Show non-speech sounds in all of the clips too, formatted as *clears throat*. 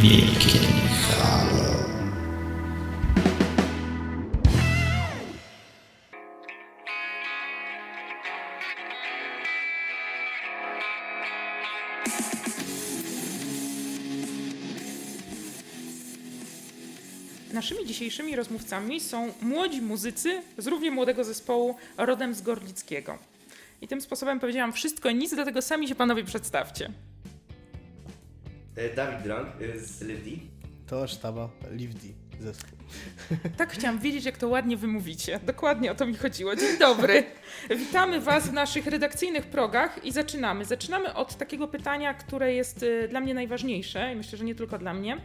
Wielkie Halo. Naszymi dzisiejszymi rozmówcami są młodzi muzycy z równie młodego zespołu rodem z Gorlickiego. I tym sposobem powiedziałam wszystko i nic, dlatego sami się panowie przedstawcie. E, Dawid Drąg e, z Livdi. To sztaba Livdi zespół. Tak chciałam wiedzieć, jak to ładnie wymówicie. Dokładnie o to mi chodziło. Dzień dobry. *laughs* Witamy Was w naszych redakcyjnych progach i zaczynamy. Zaczynamy od takiego pytania, które jest y, dla mnie najważniejsze i myślę, że nie tylko dla mnie.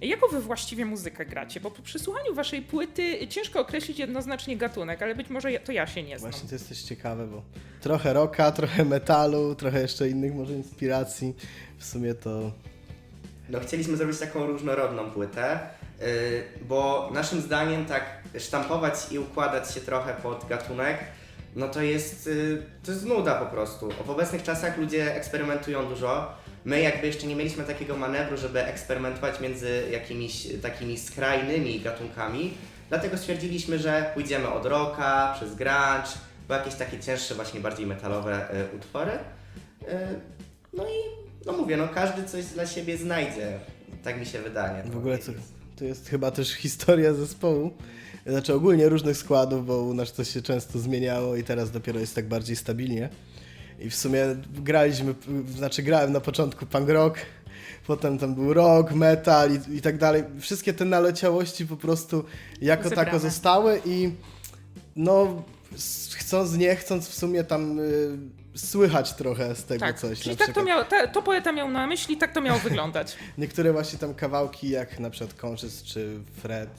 Jaką Wy właściwie muzykę gracie? Bo po przesłuchaniu Waszej płyty ciężko określić jednoznacznie gatunek, ale być może ja, to ja się nie znam. Właśnie to jest też ciekawe, bo trochę rocka, trochę metalu, trochę jeszcze innych może inspiracji. W sumie to No chcieliśmy zrobić taką różnorodną płytę, e, bo naszym zdaniem tak sztampować i układać się trochę pod gatunek, no to jest, e, to jest nuda po prostu. W obecnych czasach ludzie eksperymentują dużo. My jakby jeszcze nie mieliśmy takiego manewru, żeby eksperymentować między jakimiś takimi skrajnymi gatunkami. Dlatego stwierdziliśmy, że pójdziemy od rocka, przez grunge, po jakieś takie cięższe, właśnie bardziej metalowe e, utwory. No i no mówię, no każdy coś dla siebie znajdzie. Tak mi się wydaje. w ogóle to, to jest chyba też historia zespołu. Znaczy ogólnie różnych składów, bo u nas to się często zmieniało i teraz dopiero jest tak bardziej stabilnie. I w sumie graliśmy, znaczy grałem na początku punk rock, potem tam był rock, metal i, i tak dalej. Wszystkie te naleciałości po prostu jako Zebrane. tako zostały i no chcąc nie chcąc w sumie tam y, słychać trochę z tego Tak, coś. czyli tak to, miało, to poeta miał na myśli, tak to miało wyglądać. *laughs* Niektóre właśnie tam kawałki jak na przykład Conscious czy Fred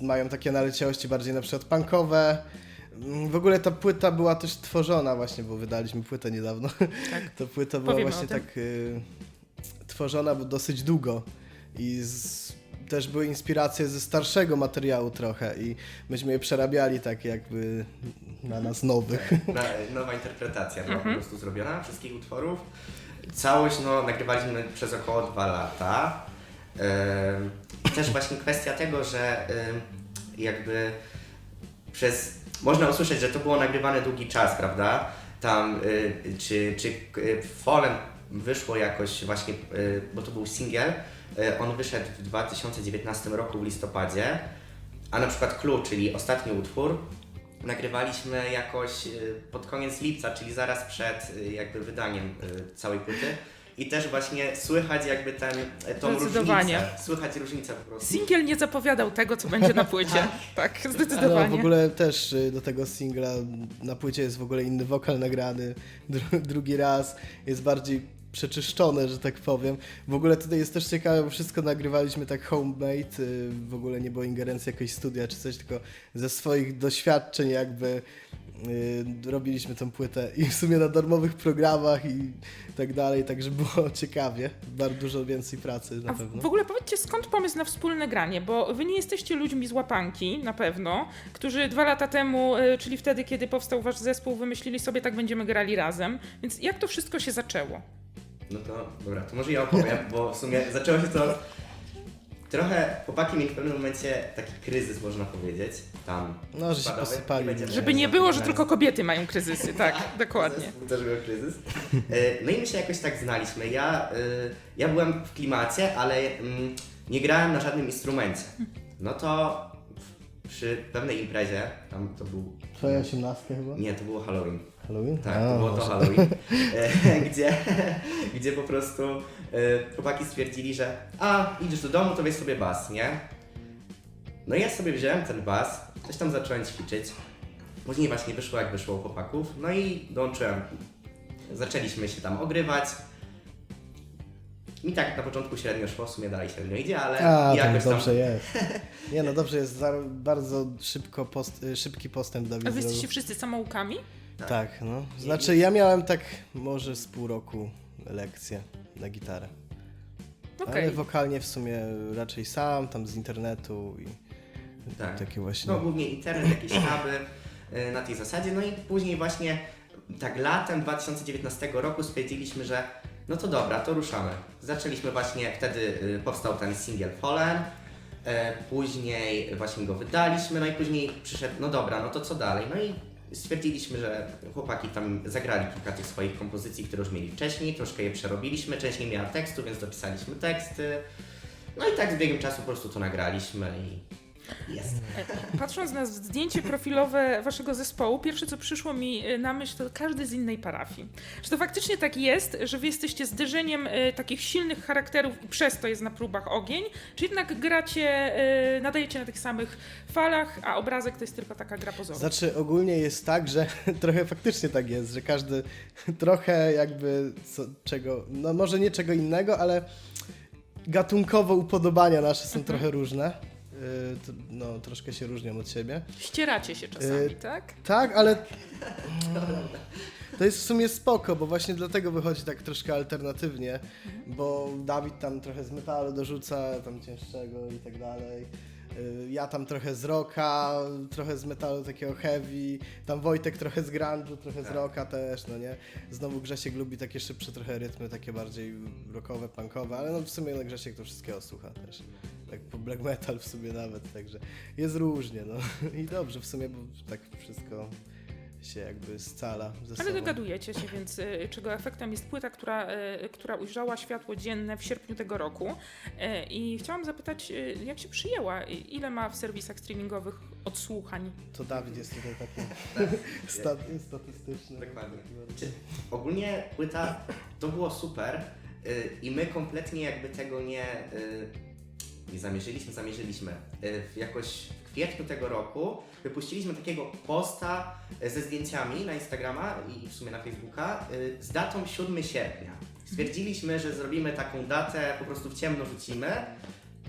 mają takie naleciałości bardziej na przykład punkowe. Mm, W ogóle ta płyta była też tworzona właśnie, bo wydaliśmy płytę niedawno. Tak. *laughs* Ta płyta była Powiemy właśnie tak y, tworzona dosyć długo i z, też były inspiracje ze starszego materiału trochę i myśmy je przerabiali tak jakby na nas nowych. Na, nowa interpretacja była Mhm. po prostu zrobiona wszystkich utworów. Całość no, nagrywaliśmy przez około dwa lata. Też właśnie kwestia tego, że jakby przez. Można usłyszeć, że to było nagrywane długi czas, prawda? Tam, y, czy, czy y, Fallen wyszło jakoś właśnie, y, bo to był singiel, on wyszedł w 2019 roku w listopadzie, a na przykład Clue, czyli ostatni utwór, nagrywaliśmy jakoś y, pod koniec lipca, czyli zaraz przed y, jakby wydaniem całej płyty. I też właśnie słychać jakby ten, tą Zdecydowanie. różnicę. Słychać różnicę po prostu. Singiel nie zapowiadał tego, co będzie na płycie. *laughs* tak, No, zdecydowanie. w ogóle też do tego singla na płycie jest w ogóle inny wokal nagrany dru, drugi raz. Jest bardziej przeczyszczone, że tak powiem. W ogóle tutaj jest też ciekawe, bo wszystko nagrywaliśmy tak homemade. y, W ogóle nie było ingerencji jakiejś studia czy coś, tylko ze swoich doświadczeń jakby y, robiliśmy tą płytę i w sumie na darmowych programach i tak dalej, także było *laughs* ciekawie. Bardzo dużo więcej pracy na pewno. w ogóle powiedzcie, skąd pomysł na wspólne granie? Bo wy nie jesteście ludźmi z łapanki, na pewno, którzy dwa lata temu, y, czyli wtedy, kiedy powstał wasz zespół, wymyślili sobie, tak będziemy grali razem. Więc jak to wszystko się zaczęło? No to dobra, to może ja opowiem, bo w sumie zaczęło się to trochę, chłopaki mieli w pewnym momencie taki kryzys, można powiedzieć, tam No, że się spadowy. posypali. Będziemy- Żeby nie było, że tylko kobiety mają kryzysy. Tak, *laughs* dokładnie. Zespół też miał kryzys. E, No i my się jakoś tak znaliśmy. Ja, e, ja byłem w klimacie, ale mm, nie grałem na żadnym instrumencie. No to przy pewnej imprezie, tam to był... Twoja osiemnastka chyba? Nie, to było Halloween. Halloween? Tak, A, to było to. Halloween, *laughs* e, gdzie, *laughs* gdzie po prostu e, chłopaki stwierdzili, że a, idziesz do domu, to weź sobie bas, nie? No i ja sobie wziąłem ten bas, coś tam zacząłem ćwiczyć. Później właśnie wyszło jak wyszło u chłopaków, no i dołączyłem. Zaczęliśmy się tam ogrywać. Mi tak na początku średnio szło, w sumie dalej średnio idzie, ale A, to jakoś tam... dobrze jest. *laughs* Nie no, dobrze jest, za- bardzo szybko post, szybki postęp Dawid A wy jesteście zrobił. wszyscy samoukami? Tak, no. Znaczy ja miałem tak może z pół roku lekcje na gitarę. Okej. Ale wokalnie w sumie raczej sam, tam z internetu i Tak. takie właśnie. No głównie internet, jakieś *clears throat* huby y, na tej zasadzie. No i później właśnie tak latem 2019 roku stwierdziliśmy, że no to dobra, to ruszamy. Zaczęliśmy właśnie, wtedy y, powstał ten singiel Fallen, później właśnie go wydaliśmy, no i później przyszedł, no dobra, no to co dalej? No i stwierdziliśmy, że chłopaki tam zagrali kilka tych swoich kompozycji, które już mieli wcześniej, troszkę je przerobiliśmy, część nie miała tekstu, więc dopisaliśmy teksty. No i tak z biegiem czasu po prostu to nagraliśmy i jest. Patrząc na zdjęcie profilowe waszego zespołu, pierwsze co przyszło mi y, na myśl, to każdy z innej parafii. Czy to faktycznie tak jest, że wy jesteście zderzeniem y, takich silnych charakterów i przez to jest na próbach ogień, czy jednak gracie, y, nadajecie na tych samych falach, a obrazek to jest tylko taka gra pozorów? Znaczy ogólnie jest tak, że *laughs* trochę faktycznie tak jest, że każdy *laughs* trochę jakby co, czego, no może nie czego innego, ale gatunkowo upodobania nasze są trochę różne. To, no troszkę się różnią od siebie. Ścieracie się czasami, Y, tak? Tak, ale *laughs* to jest w sumie spoko, bo właśnie dlatego wychodzi tak troszkę alternatywnie, bo Dawid tam trochę z metalu dorzuca, tam cięższego i tak dalej. Y, Ja tam trochę z rocka, trochę z metalu takiego heavy, tam Wojtek trochę z grunge'u, trochę z Tak. rocka też, no nie? Znowu Grzesiek lubi takie szybsze trochę rytmy, takie bardziej rockowe, punkowe, ale no w sumie Grzesiek to wszystkiego słucha też. Tak po black metal w sumie nawet, także jest różnie, no. I dobrze w sumie, bo tak wszystko się jakby scala ze Ale sobą. dogadujecie się, więc y, czego efektem jest płyta, która, y, która ujrzała światło dzienne w sierpniu tego roku. Y, I chciałam zapytać, jak się przyjęła? I Ile ma w serwisach streamingowych odsłuchań? To Dawid jest tutaj taki *laughs* sta statystyczny. Dokładnie. Czy ogólnie płyta to było super i my kompletnie jakby tego nie, nie zamierzyliśmy, zamierzyliśmy. W jakoś w kwietniu tego roku wypuściliśmy takiego posta y, ze zdjęciami na Instagrama i w sumie na Facebooka y, z datą 7 sierpnia. Stwierdziliśmy, że zrobimy taką datę, po prostu w ciemno rzucimy,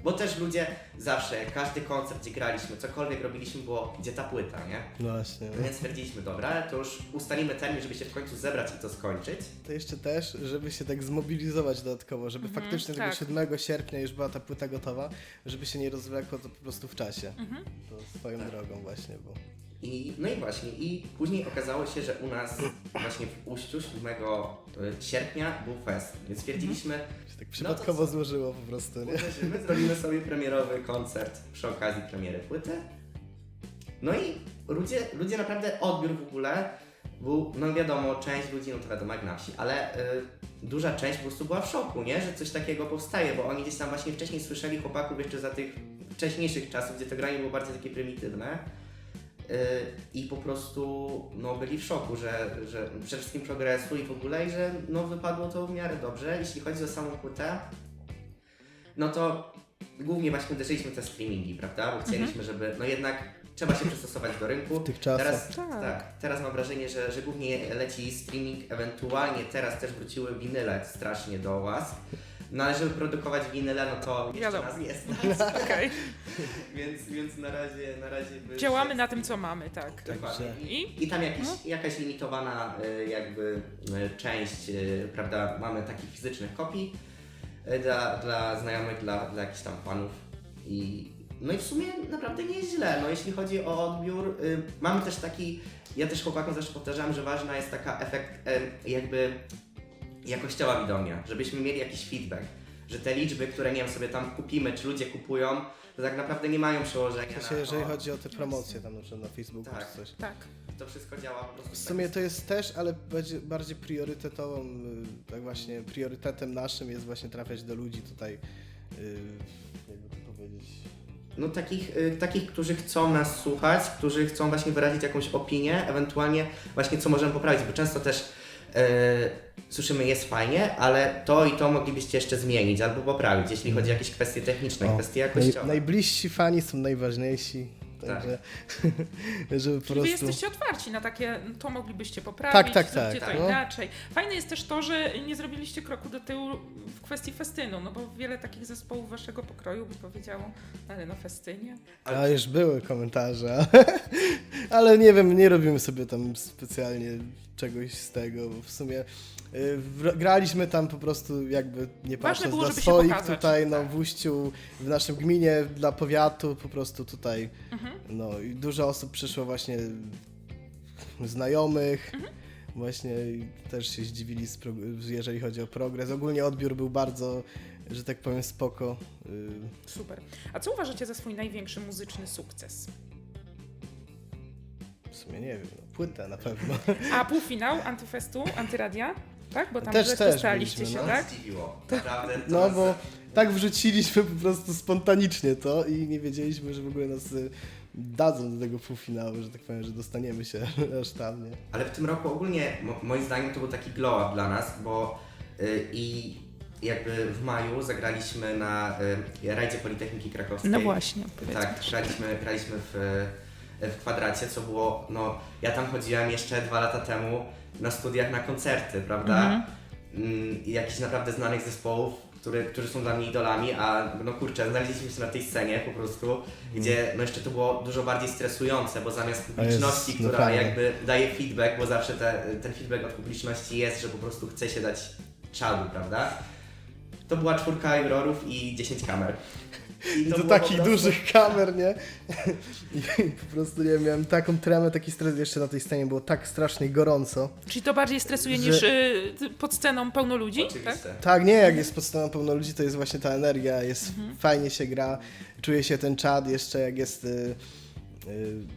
bo też ludzie zawsze, każdy koncert, gdzie graliśmy, cokolwiek robiliśmy, było gdzie ta płyta, nie? No właśnie. No więc stwierdziliśmy, dobra, to już ustalimy termin, żeby się w końcu zebrać i to skończyć. To jeszcze też, żeby się tak zmobilizować dodatkowo, żeby Mhm, faktycznie tego tak. 7 sierpnia już była ta płyta gotowa, żeby się nie rozwlekło to po prostu w czasie. Mhm. To swoją Tak. drogą właśnie, bo... I, no i właśnie, i później okazało się, że u nas właśnie w Uściu 7 sierpnia był fest, więc stwierdziliśmy, się tak przypadkowo co? złożyło po prostu, nie? uderzymy, zrobimy sobie premierowy koncert przy okazji premiery płyty. No i ludzie, ludzie naprawdę odbiór w ogóle był, no wiadomo, część ludzi, no to wiadomo jak na wsi, ale y, duża część po prostu była w szoku, nie? Że coś takiego powstaje, bo oni gdzieś tam właśnie wcześniej słyszeli chłopaków jeszcze za tych wcześniejszych czasów, gdzie to granie było bardziej takie prymitywne. Y, I po prostu no, byli w szoku, że, że przede wszystkim progresu i w ogóle, i że no, wypadło to w miarę dobrze. Jeśli chodzi o samą płytę, no to głównie właśnie uderzyliśmy w te streamingi, prawda? Bo chcieliśmy, żeby no jednak trzeba się przystosować do rynku. W tych czasach. Teraz, Tak. tak. teraz mam wrażenie, że, że głównie leci streaming, ewentualnie teraz też wróciły winyle strasznie do łask. No ale żeby produkować winyle, no to jeszcze Wiadomo. nas jest. *laughs* Okej. *laughs* więc, więc na razie na razie by Działamy na tym, co mamy, tak. Dokładnie. Także- I, I tam jakiś, jakaś limitowana y, jakby y, część, y, prawda, mamy takich fizycznych kopii y, dla, dla znajomych, dla, dla jakichś tam fanów i no i w sumie naprawdę nie jest źle, no jeśli chodzi o odbiór, y, mamy też taki, ja też chłopakom zawsze powtarzałem, że ważna jest taka efekt y, jakby jakościowa widownia, żebyśmy mieli jakiś feedback, że te liczby, które nie wiem, sobie tam kupimy, czy ludzie kupują, to tak naprawdę nie mają przełożenia na sensie, jeżeli to. chodzi o te promocje tam na przykład na Facebooku Tak. czy coś. Tak. To wszystko działa po prostu W w sumie to jest też, ale będzie bardziej priorytetową, y, tak właśnie priorytetem naszym jest właśnie trafiać do ludzi tutaj, y, jakby to powiedzieć, No takich, y, takich, którzy chcą nas słuchać, którzy chcą właśnie wyrazić jakąś opinię, ewentualnie właśnie co możemy poprawić, bo często też słyszymy jest fajnie, ale to i to moglibyście jeszcze zmienić albo poprawić, jeśli chodzi o jakieś kwestie techniczne, O, kwestie naj, jakościowe. najbliżsi fani są najważniejsi, także *laughs* żeby po Czyli wy prostu... jesteście otwarci na takie, no to moglibyście poprawić, Tak, tak, zróbcie tak, to no. inaczej. Fajne jest też to, że nie zrobiliście kroku do tyłu w kwestii festynu, no bo wiele takich zespołów waszego pokroju by powiedziało, ale na festynie. A już były komentarze, *laughs* ale nie wiem, nie robimy sobie tam specjalnie czegoś z tego. bo W sumie y, graliśmy tam po prostu jakby nie patrząc było, na swoich pokazać. tutaj, no w Uściu, w naszym gminie, dla powiatu, po prostu tutaj, Mhm. No i dużo osób przyszło właśnie znajomych, Mhm. Właśnie też się zdziwili, jeżeli chodzi o progres. Ogólnie odbiór był bardzo, że tak powiem, spoko. Y, Super. A co uważacie za swój największy muzyczny sukces? W sumie nie wiem, no, płytę na pewno. A półfinał Antyfestu, Antyradia? Tak? Bo tam Też- też, dostaliście się, no. tak? Zdziwiło. Naprawdę. to No bo tak wrzuciliśmy po prostu spontanicznie to i nie wiedzieliśmy, że w ogóle nas y, dadzą do tego półfinału, że tak powiem, że dostaniemy się *laughs* aż tam, nie? Ale w tym roku ogólnie mo- moim zdaniem to był taki glow dla nas, bo y, i jakby w maju zagraliśmy na y, rajdzie Politechniki Krakowskiej. No właśnie, powiedzmy. Tak, graliśmy, graliśmy w, w kwadracie, co było, no ja tam chodziłem jeszcze dwa lata temu na studiach na koncerty, prawda? Mhm. I jakichś naprawdę znanych zespołów, który, którzy są dla mnie idolami, a no kurczę, znaleźliśmy się na tej scenie po prostu, gdzie no jeszcze to było dużo bardziej stresujące, bo zamiast publiczności, jest która naprawdę. jakby daje feedback, bo zawsze te, ten feedback od publiczności jest, że po prostu chce się dać czadu, prawda? To była czwórka jurorów i 10 kamer. I po takich prostu- dużych kamer, nie? I *laughs* po prostu nie wiem, miałem taką tremę, taki stres jeszcze na tej scenie, było tak strasznie gorąco. Czyli to bardziej stresuje Że- niż y, pod sceną pełno ludzi? Tak? Oczywiście. Tak, nie, jak jest pod sceną pełno ludzi, to jest właśnie ta energia, jest Mhm. fajnie się gra, czuje się ten czad, jeszcze jak jest y,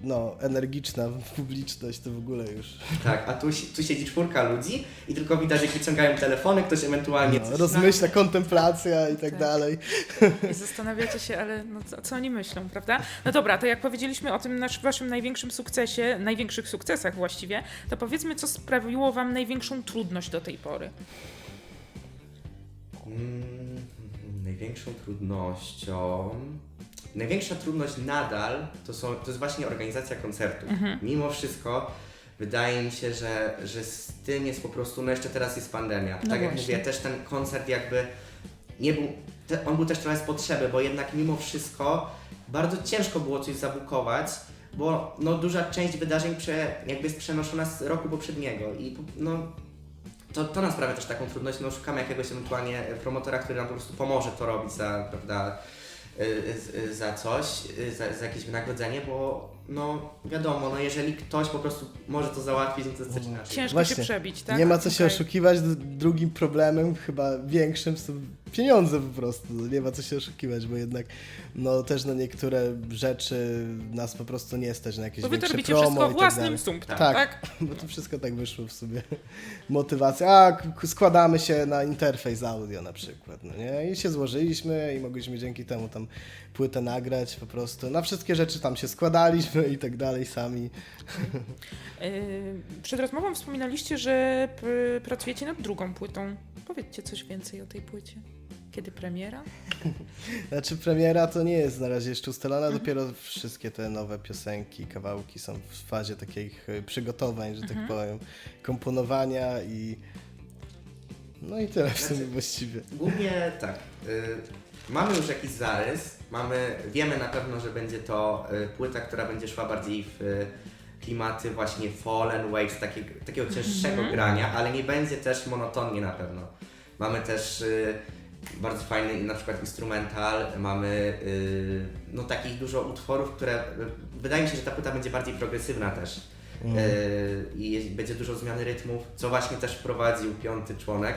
no, energiczna *laughs* publiczność, to w ogóle już Tak, a tu, tu siedzi czwórka ludzi i tylko widać, jak wyciągają telefony, ktoś ewentualnie no, coś rozmyśla, kontemplacja i tak, Tak. dalej. I zastanawiacie się, ale no co, co oni myślą, prawda? No dobra, to jak powiedzieliśmy o tym nasz, waszym największym sukcesie, największych sukcesach właściwie, to powiedzmy, co sprawiło wam największą trudność do tej pory. Mm, *laughs* największą trudnością. Największa trudność nadal to, są, to jest właśnie organizacja koncertów. Mimo wszystko wydaje mi się, że, że z tym jest po prostu, no jeszcze teraz jest pandemia. No tak jak właśnie. mówię, też ten koncert jakby nie był, te, on był też trochę z potrzeby, bo jednak mimo wszystko bardzo ciężko było coś zabukować, bo no, duża część wydarzeń prze, jakby jest przenoszona z roku poprzedniego i no, to, to nam sprawia też taką trudność, no szukamy jakiegoś ewentualnie promotora, który nam po prostu pomoże to robić za, prawda, za coś, y, za, za jakieś wynagrodzenie, bo no wiadomo, no jeżeli ktoś po prostu może to załatwić, no to jest coś inaczej. Ciężko Właśnie. się przebić, tak? Nie ma co się Okej. oszukiwać, drugim problemem, chyba większym są pieniądze po prostu, no, nie ma co się oszukiwać, bo jednak no też na niektóre rzeczy nas po prostu nie stać na jakieś Bo wy to większe robicie promo wszystko i tak własnym sumptem, Tak. tak? *laughs* Bo to wszystko tak wyszło w sobie. *laughs* Motywacja. A, składamy się na interfejs audio na przykład, no nie? I się złożyliśmy i mogliśmy dzięki temu tam płytę nagrać po prostu. Na wszystkie rzeczy tam się składaliśmy i tak dalej sami. Yy, Przed rozmową wspominaliście, że pracujecie nad drugą płytą. Powiedzcie coś więcej o tej płycie. Kiedy premiera? *laughs* Znaczy premiera to nie jest na razie jeszcze ustalona, dopiero wszystkie te nowe piosenki, kawałki są w fazie takich e, przygotowań, że tak powiem, komponowania i no i tyle w sumie właściwie. Głównie tak. Y, mamy już jakiś zarys, mamy, wiemy na pewno, że będzie to y, płyta, która będzie szła bardziej w y, klimaty właśnie fallen waves, takiego, takiego cięższego grania, ale nie będzie też monotonnie na pewno. Mamy też y, bardzo fajny na przykład instrumental, mamy y, no takich dużo utworów, które y, wydaje mi się, że ta płyta będzie bardziej progresywna też. Y, I jest- będzie dużo zmiany rytmów, co właśnie też wprowadził piąty członek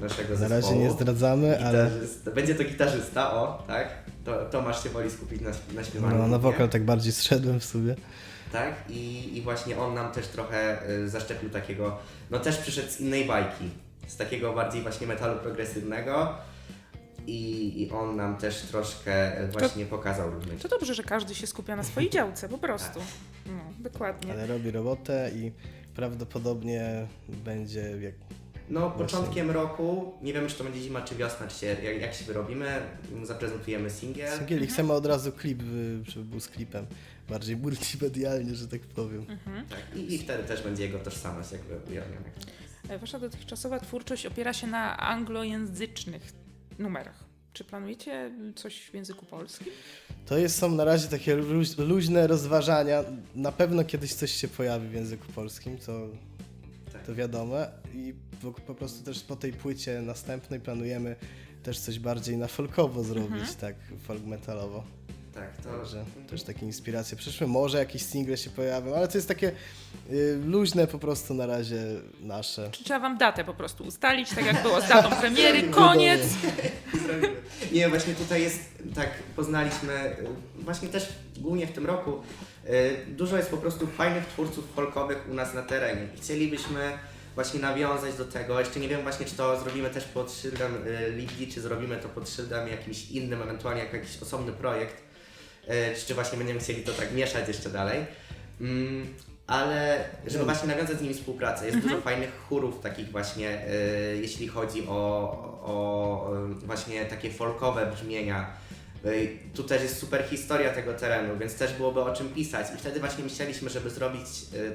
naszego Na zespołu. razie nie zdradzamy, ale. Będzie to gitarzysta, o, tak? To, Tomasz się woli skupić na, na śpiewaniu. no, na wokal tak bardziej zszedłem w sobie. Tak, I, i właśnie on nam też trochę y, zaszczepił takiego, no też przyszedł z innej bajki, z takiego bardziej właśnie metalu progresywnego i, i on nam też troszkę y, właśnie pokazał różne To dobrze, że każdy się skupia na swojej działce, po prostu. Tak. No, dokładnie. Ale robi robotę i prawdopodobnie będzie jak No, początkiem roku, nie wiem czy to będzie zima czy wiosna, czy się, jak, jak się wyrobimy, zaprezentujemy singiel. Singieli. Chcemy od razu klip, y, żeby był z klipem. Bardziej multimedialnie, że tak powiem. Tak, i, i wtedy też będzie jego tożsamość jakby ujawniona. E, Wasza dotychczasowa twórczość opiera się na anglojęzycznych numerach. Czy planujecie coś w języku polskim? To jest, są na razie takie luź, luźne rozważania. Na pewno kiedyś coś się pojawi w języku polskim, to, Tak. to wiadomo. I po, po prostu też po tej płycie następnej planujemy też coś bardziej na folkowo zrobić, tak folk metalowo. Tak, to... Także też takie inspiracje przyszły. Może jakieś single się pojawią, ale to jest takie y, luźne po prostu na razie nasze. Czy trzeba wam datę po prostu ustalić, tak jak było z datą *laughs* premiery, koniec? Nie, właśnie tutaj jest, tak, poznaliśmy, y, właśnie też głównie w tym roku, y, dużo jest po prostu fajnych twórców folkowych u nas na terenie. I chcielibyśmy właśnie nawiązać do tego. Jeszcze nie wiem właśnie, czy to zrobimy też pod szyldem y, Ligi, czy zrobimy to pod szyldem jakimś innym, ewentualnie jako jakiś osobny projekt, czy, czy właśnie będziemy chcieli to tak mieszać jeszcze dalej. Mm, ale żeby właśnie nawiązać z nimi współpracę, jest dużo fajnych chórów takich właśnie, y, jeśli chodzi o, o y, właśnie takie folkowe brzmienia. Tu też jest super historia tego terenu, więc też byłoby o czym pisać. I wtedy właśnie myśleliśmy, żeby zrobić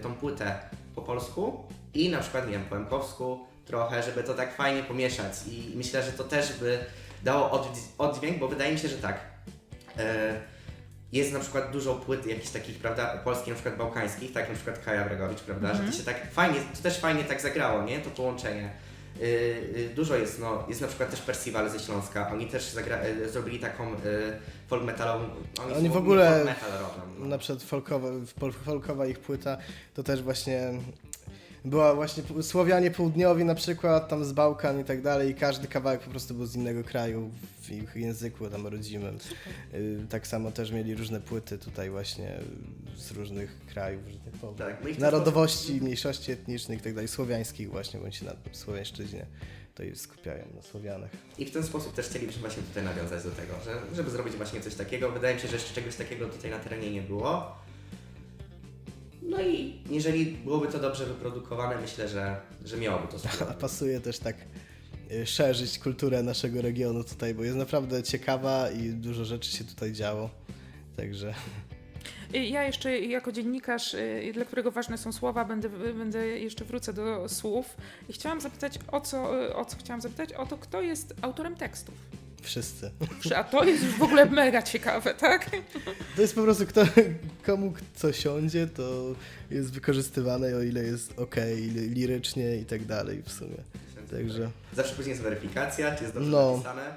tą płytę po polsku i na przykład, nie wiem, po emkowsku trochę, żeby to tak fajnie pomieszać. I myślę, że to też by dało oddź- oddźwięk, bo wydaje mi się, że tak. Jest na przykład dużo płyt jakichś takich, prawda, polskich, na przykład bałkańskich, tak jak na przykład Kaja Bregowicz, prawda, że to się tak fajnie, to też fajnie tak zagrało, nie, to połączenie. Yy, yy, dużo jest, no, jest na przykład też Percival ze Śląska, oni też zagra, yy, zrobili taką yy, folk metalową, oni, Oni są w ogóle- folk metal robią. No. Na przykład folkowa, fol- folkowa ich płyta to też właśnie była właśnie Słowianie Południowi na przykład, tam z Bałkan i tak dalej i każdy kawałek po prostu był z innego kraju w ich języku tam rodzimym. Y, Tak samo też mieli różne płyty tutaj właśnie z różnych krajów, że tak. Tak, Narodowości, mniejszości etnicznych i tak dalej, słowiańskich właśnie, bądź na słowiańszczyźnie to i skupiają na Słowianach. I w ten sposób też chcielibyśmy właśnie tutaj nawiązać do tego, że, żeby zrobić właśnie coś takiego. Wydaje mi się, że jeszcze czegoś takiego tutaj na terenie nie było. No i jeżeli byłoby to dobrze wyprodukowane, myślę, że, że miałoby to spróbować. *laughs* pasuje też tak y, szerzyć kulturę naszego regionu tutaj, bo jest naprawdę ciekawa i dużo rzeczy się tutaj działo. Także Y, Ja jeszcze jako dziennikarz, y, dla którego ważne są słowa, będę, będę jeszcze wrócę do słów. I chciałam zapytać o co, o co chciałam zapytać? O to, kto jest autorem tekstów. Wszyscy. A to jest już w ogóle mega ciekawe, tak? To jest po prostu kto, komu co siądzie, to jest wykorzystywane, o ile jest ok, lirycznie i tak dalej w sumie. Także Zawsze później jest weryfikacja, czy jest dobrze No. napisane.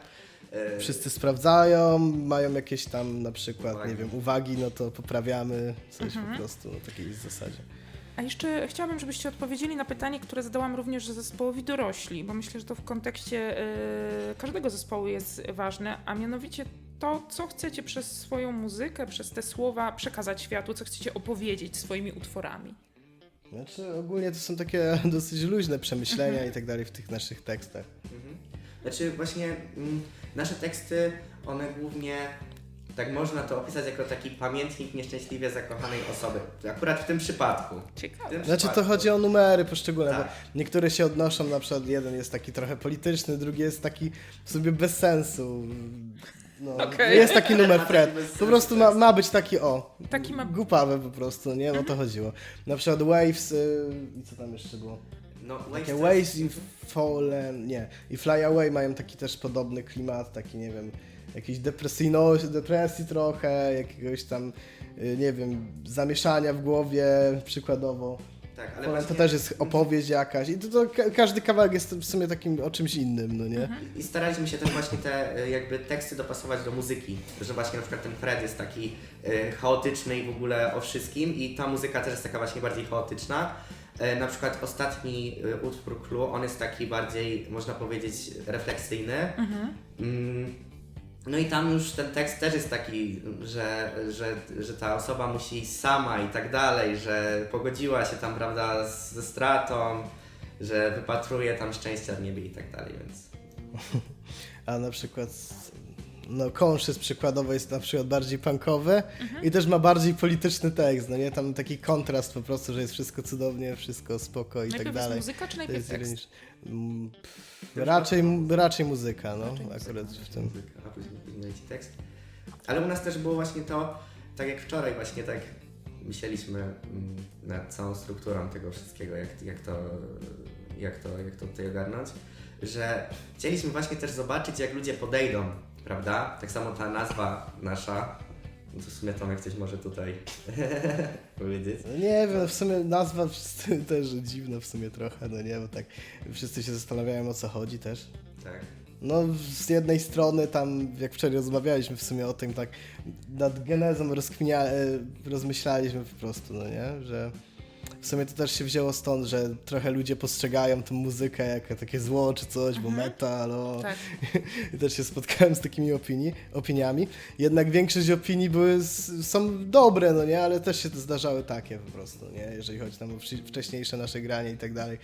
E, wszyscy sprawdzają, mają jakieś tam na przykład, Uwagi. nie wiem, uwagi, no to poprawiamy coś po prostu na takiej zasadzie. A jeszcze chciałabym, żebyście odpowiedzieli na pytanie, które zadałam również zespołowi dorośli, bo myślę, że to w kontekście y, każdego zespołu jest ważne, a mianowicie to, co chcecie przez swoją muzykę, przez te słowa przekazać światu, co chcecie opowiedzieć swoimi utworami. Znaczy ogólnie to są takie *laughs* dosyć luźne przemyślenia i tak dalej w tych naszych tekstach. Mhm. Znaczy właśnie mm, nasze teksty, one głównie tak można to opisać jako taki pamiętnik nieszczęśliwie zakochanej osoby. Akurat w tym przypadku. Ciekawe. tym Znaczy to przypadku. chodzi o numery poszczególne, Tak. bo niektóre się odnoszą, na przykład jeden jest taki trochę polityczny, drugi jest taki w sobie bez sensu. No, Okej. Jest taki numer *laughs* Fred. Po prostu ma, tekst. ma być taki o. Taki ma- Głupawy po prostu, nie? O to chodziło. Na przykład Waves y, i co tam jeszcze było? No, Takie to Waves i Fallen, nie. I Fly Away mają taki też podobny klimat, taki nie wiem, jakiejś depresyjności, depresji trochę, jakiegoś tam, y, nie wiem, zamieszania w głowie przykładowo. Tak, ale Ale to właśnie- też jest opowieść jakaś i to, to ka- każdy kawałek jest w sumie takim o czymś innym, no nie? I staraliśmy się też właśnie te y, jakby teksty dopasować do muzyki, że właśnie na przykład ten Fred jest taki y, chaotyczny i w ogóle o wszystkim i ta muzyka też jest taka właśnie bardziej chaotyczna. E, Na przykład ostatni utwór Clue, on jest taki bardziej, można powiedzieć, refleksyjny. Mm, No i tam już ten tekst też jest taki, że, że, że ta osoba musi iść sama i tak dalej, że pogodziła się tam, prawda, z- ze stratą, że wypatruje tam szczęścia w niebie i tak dalej, więc... *laughs* A na przykład no Conscious przykładowo jest na przykład bardziej punkowy i też ma bardziej polityczny tekst, no nie? Tam taki kontrast po prostu, że jest wszystko cudownie, wszystko spoko i Najpierw tak jest dalej. muzyka, czy To najpierw jest tekst? Mm, pff, Raczej, raczej muzyka, no, Raczej muzyka. akurat w tym. Muzyka, a później, później tekst. Ale u nas też było właśnie to, tak jak wczoraj właśnie tak myśleliśmy mm, nad całą strukturą tego wszystkiego, jak, jak, to, jak, to, jak to tutaj ogarnąć, że chcieliśmy właśnie też zobaczyć, jak ludzie podejdą, prawda? Tak samo ta nazwa nasza, no to w sumie Tomek coś może tutaj *laughs* powiedzieć. No nie wiem, w sumie nazwa *laughs* też dziwna w sumie trochę, no nie, bo tak wszyscy się zastanawiają o co chodzi też. Tak. No, z jednej strony tam, jak wczoraj rozmawialiśmy w sumie o tym, tak nad genezą rozkminia, e, rozmyślaliśmy po prostu, no nie, że w sumie to też się wzięło stąd, że trochę ludzie postrzegają tę muzykę jako takie zło czy coś, bo metal, o, Tak. *laughs* I też się spotkałem z takimi opinii, opiniami. Jednak większość opinii były, są dobre, no nie, ale też się zdarzały takie po prostu, nie, jeżeli chodzi tam o wcześniejsze nasze granie i tak dalej.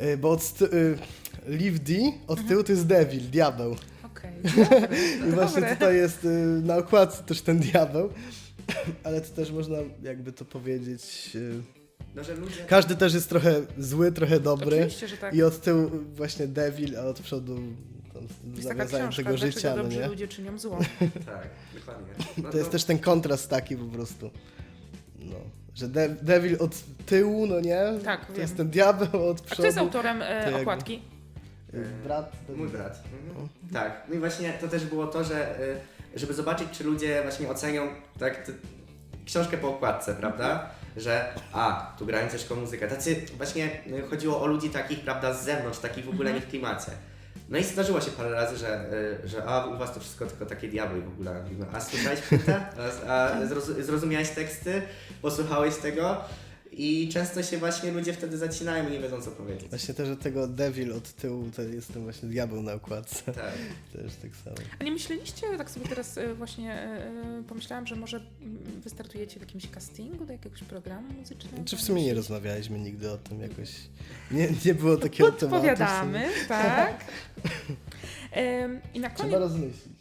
Y, Bo od y, Live D od tyłu to jest Devil, diabeł. Okej. *laughs* I właśnie Dobre. tutaj jest y, na okładce też ten diabeł. *laughs* Ale to też można jakby to powiedzieć. No, że ludzie... Każdy też jest trochę zły, trochę dobry. Oczywiście, że tak. I od tyłu właśnie Devil, a od przodu tam Jest taka nawiązają książka, tego dlaczego życia, no dobrzy nie? ludzie czynią zło. *laughs* Tak, dokładnie. No To jest też ten kontrast taki po prostu. No. Że de Devil od tyłu, no nie? Tak, To wiem. jest ten diabeł od A przodu. kto jest autorem e, jakby- okładki? Y, Brat. Mój brat. Mhm. Tak. No i właśnie to też było to, że y, żeby zobaczyć, czy ludzie właśnie ocenią tak t- książkę po okładce, prawda? Że a, tu grają ciężką muzykę. Tacy właśnie y, chodziło o ludzi takich, prawda, z zewnątrz, takich w ogóle nie w klimacie. No i zdarzyło się parę razy, że, y, że a u was to wszystko tylko takie diabły w ogóle. A słyszałeś płytę? A, a zrozu- zrozumiałeś teksty? Posłuchałeś tego? I często się właśnie ludzie wtedy zacinają i nie wiedzą co powiedzieć. Właśnie też od tego Devil od tyłu to jest ten właśnie diabeł na okładce. Tak. Też tak samo. A nie myśleliście, tak sobie teraz e, właśnie e, pomyślałam, że może wystartujecie w jakimś castingu do jakiegoś programu muzycznego? Czy w sumie nie rozmawialiśmy nigdy o tym jakoś. Nie, nie było takiego tematu. Podpowiadamy, tak. *laughs* I na Trzeba koniec... rozmyślić.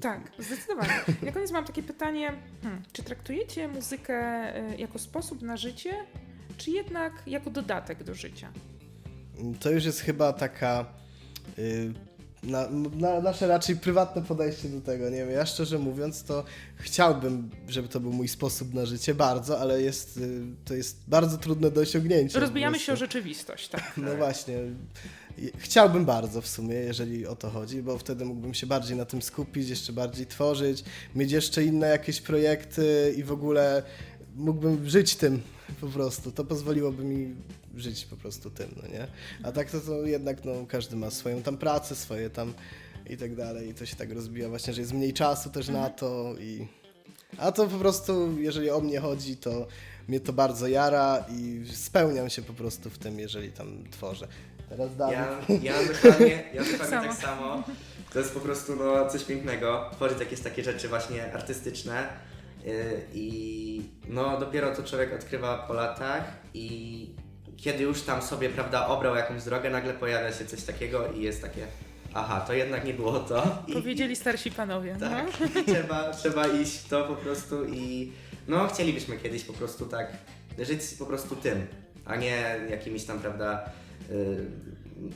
Tak, zdecydowanie. Na koniec mam takie pytanie, hmm, czy traktujecie muzykę e, jako sposób na życie, czy jednak jako dodatek do życia? To już jest chyba taka. y, na, na, nasze raczej prywatne podejście do tego. Nie wiem, ja szczerze mówiąc, to chciałbym, żeby to był mój sposób na życie bardzo, ale jest, y, to jest bardzo trudne do osiągnięcia. Rozbijamy się o rzeczywistość, tak. No właśnie. Chciałbym bardzo w sumie, jeżeli o to chodzi, bo wtedy mógłbym się bardziej na tym skupić, jeszcze bardziej tworzyć, mieć jeszcze inne jakieś projekty i w ogóle mógłbym żyć tym po prostu. To pozwoliłoby mi żyć po prostu tym, no nie? A tak to, to jednak no, każdy ma swoją tam pracę, swoje tam i tak dalej i to się tak rozbija właśnie, że jest mniej czasu też na to i... A to po prostu, jeżeli o mnie chodzi, to mnie to bardzo jara i spełniam się po prostu w tym, jeżeli tam tworzę. Teraz Dawid. Ja, ja dokładnie, ja dokładnie samo. tak samo. To jest po prostu no, coś pięknego, tworzyć jakieś takie rzeczy właśnie artystyczne yy, i no dopiero to człowiek odkrywa po latach i kiedy już tam sobie, prawda, obrał jakąś drogę, nagle pojawia się coś takiego i jest takie aha, to jednak nie było to. I, Powiedzieli starsi panowie. tak, No. trzeba, trzeba iść w to po prostu i no chcielibyśmy kiedyś po prostu tak żyć po prostu tym, a nie jakimiś tam, prawda, y,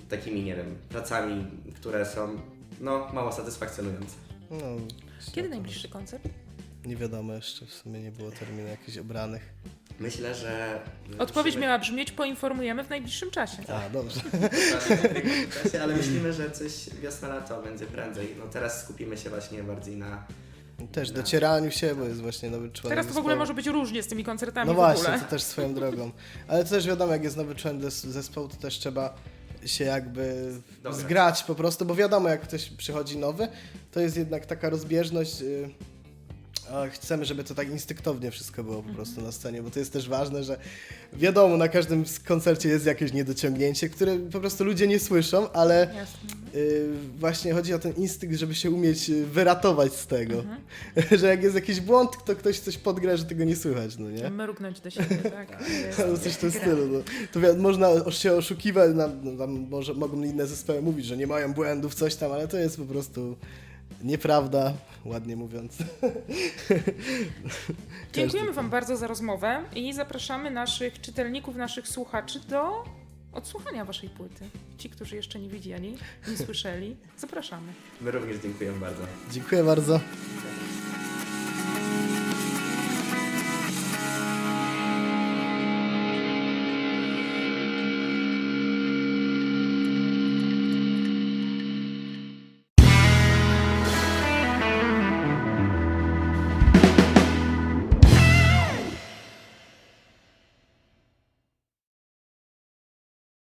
takimi, nie wiem, pracami, które są no mało satysfakcjonujące. No, Kiedy najbliższy koncert? Nie wiadomo jeszcze, w sumie nie było terminu jakichś obranych. Myślę, że... Odpowiedź myślimy- miała brzmieć, poinformujemy w najbliższym czasie. A, dobrze. ale myślimy, że coś wiosna-lato będzie prędzej. No teraz skupimy się właśnie bardziej na... Też docieraniu się, bo jest właśnie nowy członek Teraz to w ogóle zespołu. może być różnie z tymi koncertami No w właśnie, ogóle. to też swoją drogą. Ale to też wiadomo, jak jest nowy członek zes- zespołu, to też trzeba się jakby Dobra. zgrać po prostu, bo wiadomo, jak ktoś przychodzi nowy, to jest jednak taka rozbieżność. y, chcemy, żeby to tak instynktownie wszystko było po prostu na scenie, bo to jest też ważne, że wiadomo, na każdym koncercie jest jakieś niedociągnięcie, które po prostu ludzie nie słyszą, ale y, właśnie chodzi o ten instynkt, żeby się umieć y, wyratować z tego. Mhm. *laughs* że jak jest jakiś błąd, to ktoś coś podgra, że tego nie słychać, no nie? Mrugnąć do siebie, *laughs* tak. Albo coś w tym stylu. No. To wi- można się oszukiwać, no, tam może mogą inne zespoły mówić, że nie mają błędów, coś tam, ale to jest po prostu nieprawda, ładnie mówiąc. *laughs* Dziękujemy Wam bardzo za rozmowę i zapraszamy naszych czytelników, naszych słuchaczy do odsłuchania Waszej płyty. Ci, którzy jeszcze nie widzieli, nie słyszeli, zapraszamy. My również dziękujemy bardzo. Dziękuję bardzo. Dziękuję.